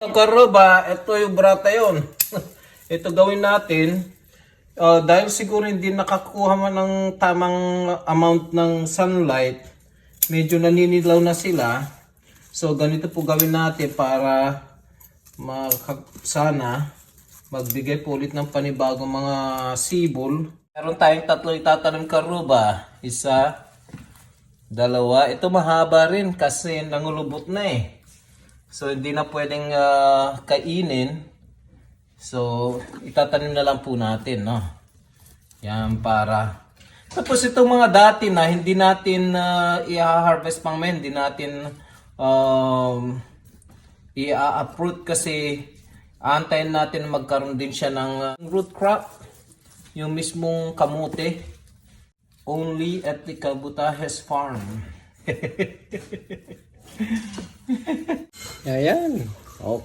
Karoba, ito yung brata yon. ito gawin natin. Uh, dahil siguro hindi nakakuha man ng tamang amount ng sunlight, medyo naninilaw na sila. So ganito po gawin natin para sana magbigay po ulit ng panibagong mga sibol. Meron tayong tatlo itatanim karuba. Isa, dalawa. Ito mahaba rin kasi nangulubot na eh. So hindi na pwedeng ah, kainin. So itatanim na lang po natin, no. Yan para tapos itong mga dati na hindi natin uh, i-harvest pang men, hindi natin um, i-uproot kasi antayin natin na magkaroon din siya ng uh, root crop, yung mismong kamote. Only at the Kabutahes Farm. Ayan. Okay.